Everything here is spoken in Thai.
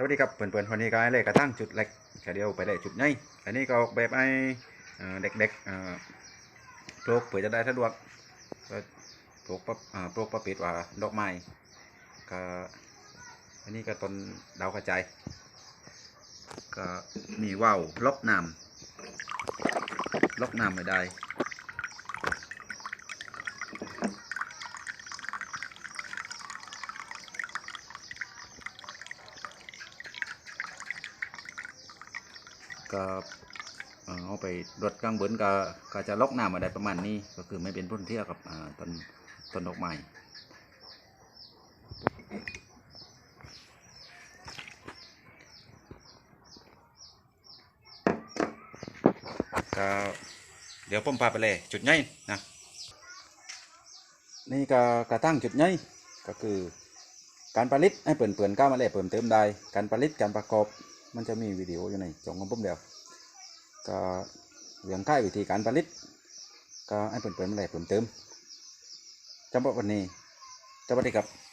สวัสดีครับเพื่อนๆวันนี้ก็ให้เลขกระทั่งจุดเล็กแค่เดียวไปเลยจุดใหญ่อันนี้ก็ออกแบบไอ้เด็กๆปลูกเพื่อจะได้สะดวกก็ปลูกปะเอ่อปลูกประเภทว่าดอกไม้ก็อันนี้ก็ต้นดาวกระจายก็มีว่าวลบน้ำลบน้ำไม่ได้ ก็เอ่อเอาไปรดกลางบนก็ก็จะล็อกน้ำมาได้ประมาณนี้ ก็คือไม่เป็นพ้นเที่ยวกับอ่าต้นต้นดอกไม้ก็เดี๋ยวผมพาไปเลยจุดใหญ่นะนี่ก็กระตั้งจุดใหญ่ก็คือการผลิตให้เปิ่นเปิ่นๆก้าวมาเลยเพิ่มเติมได้การผลิตการประกอบ มันจะมีวิดีโออยู่ในจองของผมเดียวก็เรื่องค่ายวิธีการผลิตก็ให้เปิดเปิ่นๆมาเลยเพิ่มเติมจำบอกวันนี้จำบอกดีครับ